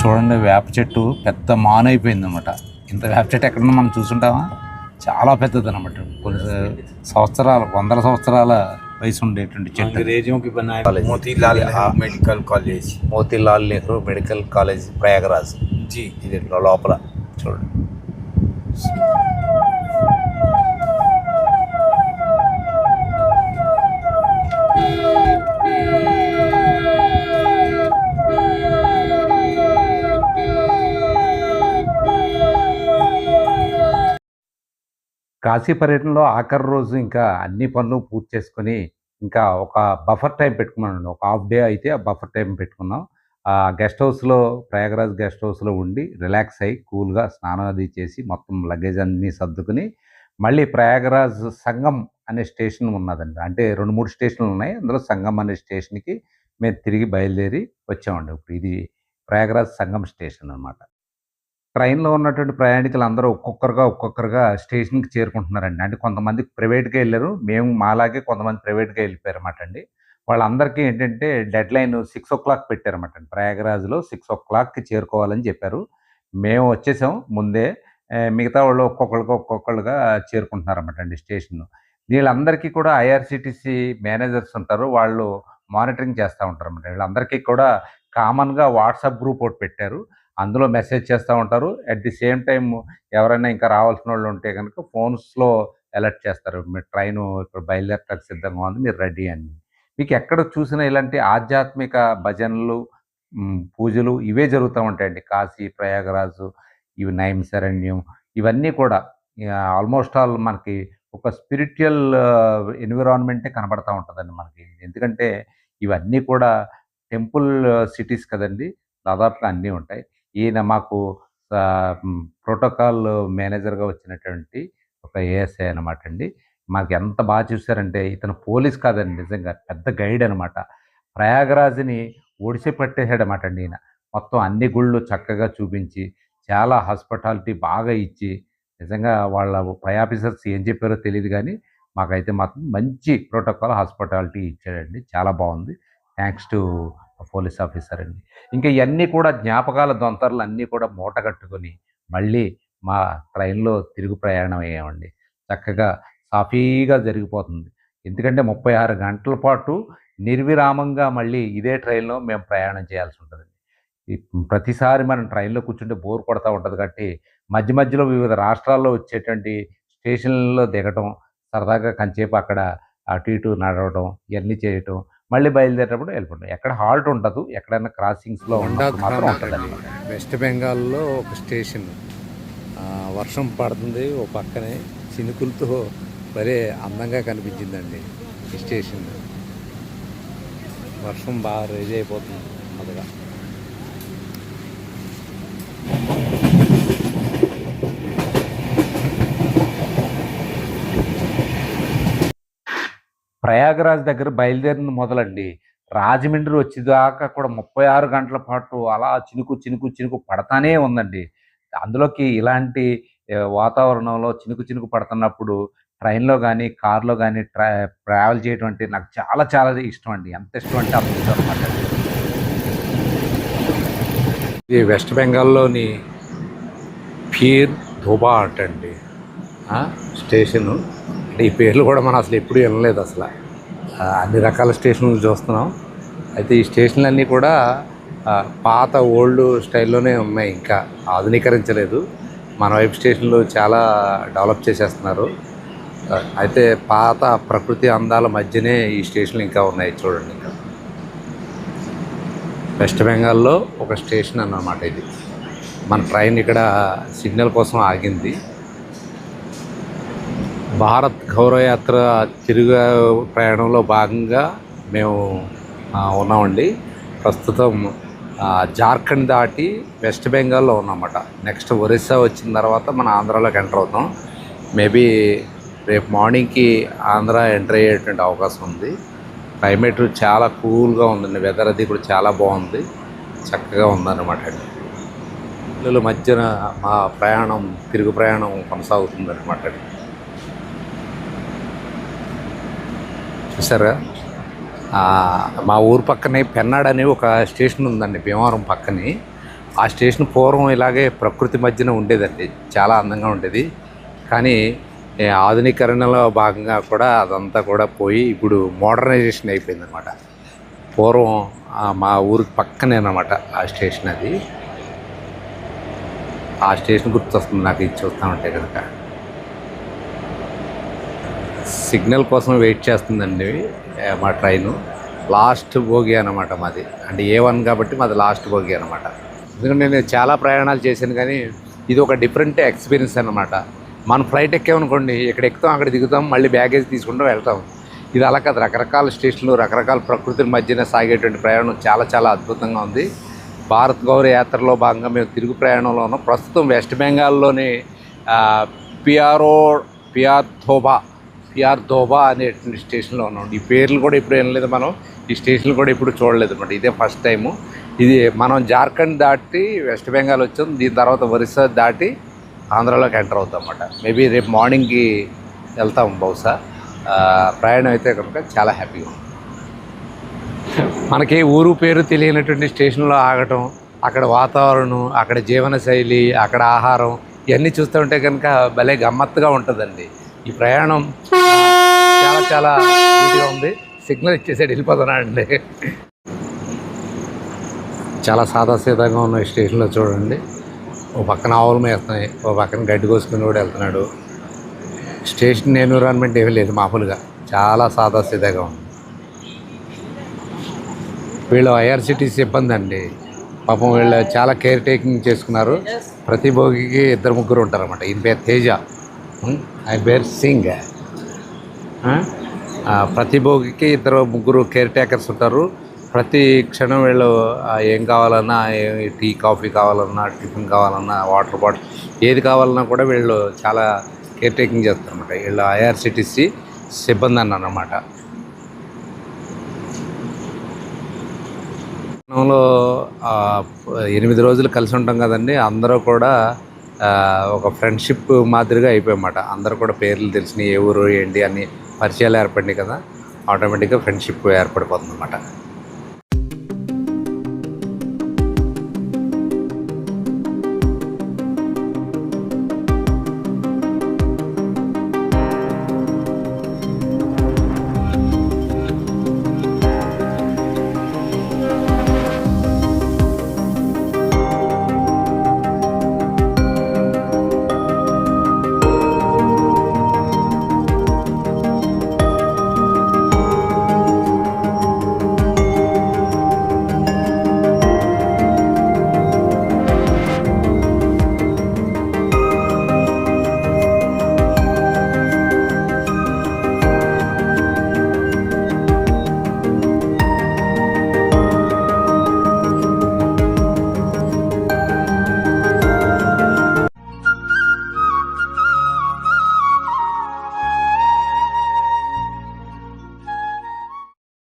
చూడండి వేప చెట్టు పెద్ద మాన్ అయిపోయింది అనమాట ఇంత వేప చెట్టు ఎక్కడన్నా మనం చూసుంటామా చాలా పెద్దది అనమాట కొన్ని సంవత్సరాలు వందల సంవత్సరాల వయసు ఉండేటువంటి చెట్టు Motilal medical college. Motilal Nehru medical college Prayagraj. Ji. ఇది లోపల. చూడండి. కాశీ పర్యటనలో ఆఖరి రోజు ఇంకా అన్ని పనులు పూర్తి చేసుకొని ఇంకా ఒక బఫర్ టైం పెట్టుకున్నాను ఒక హాఫ్ డే అయితే ఆ బఫర్ టైం పెట్టుకున్నాం. ఆ గెస్ట్ హౌస్లో ప్రయాగరాజ్ గెస్ట్ హౌస్లో ఉండి రిలాక్స్ అయ్యి కూల్గా స్నానం అది చేసి మొత్తం లగేజ్ అన్నీ సర్దుకుని మళ్ళీ ప్రయాగరాజ్ సంగం అనే స్టేషన్ ఉన్నదండి. అంటే రెండు మూడు స్టేషన్లు ఉన్నాయి. అందులో సంగం అనే స్టేషన్కి మేము తిరిగి బయలుదేరి వచ్చామండి. ఇప్పుడు ఇది ప్రయాగరాజ్ సంగం స్టేషన్ అన్నమాట. ట్రైన్లో ఉన్నటువంటి ప్రయాణికులు అందరూ ఒక్కొక్కరుగా ఒక్కొక్కరుగా స్టేషన్కి చేరుకుంటున్నారండి. అంటే కొంతమంది ప్రైవేట్గా వెళ్ళారు. మేము మాలాగే కొంతమంది ప్రైవేట్గా వెళ్ళిపోయారు అనమాట అండి. వాళ్ళందరికీ ఏంటంటే deadline six o'clock పెట్టారన్నమాట అండి. ప్రయాగరాజ్లో సిక్స్ ఓ క్లాక్కి చేరుకోవాలని చెప్పారు. మేము వచ్చేసాం ముందే. మిగతా వాళ్ళు ఒక్కొక్కరుగా ఒక్కొక్కరుగా చేరుకుంటున్నారన్నమాట అండి స్టేషన్ వీళ్ళందరికీ కూడా ఐఆర్సిటీసీ మేనేజర్స్ ఉంటారు. వాళ్ళు మానిటరింగ్ చేస్తూ ఉంటారు అన్నమాట వీళ్ళందరికీ కూడా కామన్గా వాట్సాప్ గ్రూప్ ఒకటి పెట్టారు. అందులో మెసేజ్ చేస్తూ ఉంటారు. అట్ ది సేమ్ టైం ఎవరైనా ఇంకా రావాల్సిన వాళ్ళు ఉంటే కనుక ఫోన్స్లో అలర్ట్ చేస్తారు. మీరు ట్రైన్ ఇప్పుడు బయలుదేరటానికి సిద్ధంగా ఉంది మీరు రెడీ అని. మీకు ఎక్కడ చూసినా ఇలాంటి ఆధ్యాత్మిక భజనలు పూజలు ఇవే జరుగుతూ ఉంటాయండి. కాశీ ప్రయాగరాజు ఇవి నైమ్ శరణ్యం ఇవన్నీ కూడా. ఆల్మోస్ట్ ఆల్ మనకి ఒక స్పిరిచువల్ ఎన్విరాన్మెంటే కనబడతా ఉంటుందండి మనకి. ఎందుకంటే ఇవన్నీ కూడా టెంపుల్ సిటీస్ కదండి. దాదాపుగా అన్నీ ఉంటాయి. ఈయన మాకు ప్రోటోకాల్ మేనేజర్గా వచ్చినటువంటి ఒక ఏఎస్ఐ అనమాట అండి. మాకు ఎంత బాగా చూశారంటే ఇతను పోలీస్ కాదండి నిజంగా పెద్ద గైడ్ అనమాట ప్రయాగరాజ్ని ఒడిసి పట్టేశాడనమాట అండి ఈయన. మొత్తం అన్ని గుళ్ళు చక్కగా చూపించి చాలా హాస్పిటాలిటీ బాగా ఇచ్చి నిజంగా వాళ్ళ పై ఆఫీసర్స్ ఏం చెప్పారో తెలియదు కానీ మాకైతే మాత్రం మంచి ప్రోటోకాల్ హాస్పిటాలిటీ ఇచ్చాడండి. చాలా బాగుంది. థ్యాంక్స్ టు పోలీస్ ఆఫీసర్ అండి ఇంకా ఇవన్నీ కూడా జ్ఞాపకాల దొంతరలు అన్నీ కూడా మూట కట్టుకొని మళ్ళీ మా ట్రైన్లో తిరుగు ప్రయాణం అయ్యామండి. చక్కగా సాఫీగా జరిగిపోతుంది. ఎందుకంటే ముప్పై ఆరు గంటల పాటు నిర్విరామంగా మళ్ళీ ఇదే ట్రైన్లో మేము ప్రయాణం చేయాల్సి ఉంటుంది ప్రతిసారి మనం ట్రైన్లో కూర్చుంటే బోర్ కొడతా ఉంటుంది కాబట్టి మధ్య మధ్యలో వివిధ రాష్ట్రాల్లో వచ్చేటువంటి స్టేషన్లలో దిగటం సరదాగా కంచేపు అక్కడ అటు ఇటు నడవడం ఇవన్నీ చేయటం మళ్ళీ బయలుదేరేటప్పుడు వెళ్ళిపోవడం ఎక్కడ హాల్ట్ ఉండదు ఎక్కడైనా క్రాసింగ్స్లో ఉంటుంది వెస్ట్ బెంగాల్లో ఒక స్టేషన్. వర్షం పడుతుంది ఓ పక్కనే చినుకులతో భలే అందంగా కనిపించిందండి ఈ స్టేషన్. వర్షం బాగా రేజ్ అయిపోతుంది అదిగా. ప్రయాగరాజ్ దగ్గర బయలుదేరిన మొదలండి. రాజమండ్రి వచ్చేదాకా కూడా ముప్పై ఆరు గంటల పాటు అలా చినుకు చినుకు చినుకు పడతానే ఉందండి. అందులోకి ఇలాంటి వాతావరణంలో చినుకు చినుకు పడుతున్నప్పుడు ట్రైన్లో కానీ కార్లో కానీ ట్రా ట్రావెల్ చేయడం అంటే నాకు చాలా చాలా ఇష్టం అండి. ఎంత ఇష్టం అంటే అంత ఇష్టం అనమాట ఇది వెస్ట్ బెంగాల్లోని ఫీర్ ధోబా అంటండి ఆ, స్టేషను. అంటే ఈ పేర్లు కూడా మనం అసలు ఎప్పుడు వినలేదు అసలు. అన్ని రకాల స్టేషన్లు చూస్తున్నాం. అయితే ఈ స్టేషన్లన్నీ కూడా పాత ఓల్డ్ స్టైల్లోనే ఉన్నాయి ఇంకా ఆధునీకరించలేదు. మన వైపు స్టేషన్లు చాలా డెవలప్ చేసేస్తున్నారు. అయితే పాత ప్రకృతి అందాల మధ్యనే ఈ స్టేషన్లు ఇంకా ఉన్నాయి చూడండి ఇంకా. వెస్ట్ బెంగాల్లో ఒక స్టేషన్ అన్నమాట ఇది. మన ట్రైన్ ఇక్కడ సిగ్నల్ కోసం ఆగింది. భారత్ గౌరవయాత్ర తిరుగు ప్రయాణంలో భాగంగా మేము ఉన్నామండి. ప్రస్తుతం జార్ఖండ్ దాటి వెస్ట్ బెంగాల్లో ఉన్నామన్నమాట. నెక్స్ట్ ఒరిస్సా వచ్చిన తర్వాత మన ఆంధ్రాలోకి ఎంటర్ అవుతాం. మేబీ రేపు మార్నింగ్కి ఆంధ్ర ఎంటర్ అయ్యేటువంటి అవకాశం ఉంది. క్లైమేట్ చాలా కూల్గా ఉందండి. వెదర్ అది కూడా చాలా బాగుంది. చక్కగా ఉందన్నమాట అండి. పిల్లల మధ్యన మా ప్రయాణం తిరుగు ప్రయాణం కొనసాగుతుందన్నమాట అండి. సార్ మా ఊరు పక్కనే పెన్నాడ్ అనే ఒక స్టేషన్ ఉందండి భీమవరం పక్కనే. ఆ స్టేషన్ పూర్వం ఇలాగే ప్రకృతి మధ్యన ఉండేదండి చాలా అందంగా ఉండేది. కానీ ఆధునీకరణలో భాగంగా కూడా అదంతా కూడా పోయి ఇప్పుడు మోడర్నైజేషన్ అయిపోయింది అనమాట పూర్వం మా ఊరికి పక్కనే అనమాట ఆ స్టేషన్ అది. ఆ స్టేషన్ గుర్తొస్తుంది నాకు ఇది చూస్తూ ఉంటే కనుక. సిగ్నల్ కోసం వెయిట్ చేస్తుందండి మా ట్రైను. లాస్ట్ భోగి అనమాట మాది. అంటే ఏ వన్ కాబట్టి మాది లాస్ట్ భోగి అనమాట ఎందుకంటే నేను చాలా ప్రయాణాలు చేశాను కానీ ఇది ఒక డిఫరెంట్ ఎక్స్పీరియన్స్ అనమాట మనం ఫ్లైట్ ఎక్కామనుకోండి ఇక్కడ ఎక్కుతాం అక్కడ దిగుతాం మళ్ళీ బ్యాగేజ్ తీసుకుంటూ వెళ్తాం. ఇది అలా కాదు రకరకాల స్టేషన్లు రకరకాల ప్రకృతి మధ్యన సాగేటువంటి ప్రయాణం చాలా చాలా అద్భుతంగా ఉంది. భారత్ గౌరవ యాత్రలో భాగంగా మేము తిరుగు ప్రయాణంలో ఉన్నాం. ప్రస్తుతం వెస్ట్ బెంగాల్లోని PRO PR Thoba PR Doba అనేటువంటి స్టేషన్లో ఉన్నాం. ఈ పేర్లు కూడా ఇప్పుడు ఏం లేదు మనం. ఈ స్టేషన్లు కూడా ఇప్పుడు చూడలేదు అనమాట. ఇదే ఫస్ట్ టైము. ఇది మనం జార్ఖండ్ దాటి వెస్ట్ బెంగాల్ వచ్చాం. దీని తర్వాత ఒరిస్సా దాటి ఆంధ్రాలోకి ఎంటర్ అవుతాం అన్నమాట మేబీ రేపు మార్నింగ్కి వెళ్తాం బహుశా. ప్రయాణం అయితే కనుక చాలా హ్యాపీగా ఉంది. మనకి ఊరు పేరు తెలియనటువంటి స్టేషన్లో ఆగటం అక్కడ వాతావరణం అక్కడ జీవన శైలి అక్కడ ఆహారం ఇవన్నీ చూస్తూ ఉంటే కనుక భలే గమ్మత్తుగా ఉంటుందండి. ఈ ప్రయాణం చాలా చాలా నీట్గా ఉంది. సిగ్నల్ ఇచ్చేసాడు వెళ్ళిపోతున్నాడండి. చాలా సాదాసీదాగా ఉన్న స్టేషన్లో చూడండి. ఓ పక్కన ఆవులు మేస్తున్నాయి. ఓ పక్కన గడ్డి కోసుకుని కూడా వెళ్తున్నాడు. స్టేషన్ ఎన్విరాన్మెంట్ ఏమీ లేదు మామూలుగా. చాలా సాదాసీదాగా ఉంది. వీళ్ళు ఐఆర్సిటీ సిబ్బంది అండి. పాపం వీళ్ళు చాలా కేర్ టేకింగ్ చేసుకున్నారు. ప్రతి భోగికి ఇద్దరు ముగ్గురు ఉంటారు అనమాట ఈయన పేరు తేజ. ఐ బేర్ సింగ్ ప్రతి భోగికి ఇద్దరు ముగ్గురు కేర్ టేకర్స్ ఉంటారు. ప్రతి క్షణం వీళ్ళు ఏం కావాలన్నా టీ కాఫీ కావాలన్నా టిఫిన్ కావాలన్నా వాటర్ బాటిల్ ఏది కావాలన్నా కూడా వీళ్ళు చాలా కేర్ టేకింగ్ చేస్తారన్నమాట. వీళ్ళు ఐఆర్సిటీసీ సిబ్బంది అన్నమాట. ఎనిమిది రోజులు కలిసి ఉంటాం కదండి. అందరూ కూడా ఒక ఫ్రెండ్షిప్ మాదిరిగా అయిపోయామాట అందరూ కూడా పేర్లు తెలిసినాయి ఏ ఊరు ఏంటి అని పరిచయాలు ఏర్పడినాయి కదా ఆటోమేటిక్గా ఫ్రెండ్షిప్ ఏర్పడిపోతుందనమాట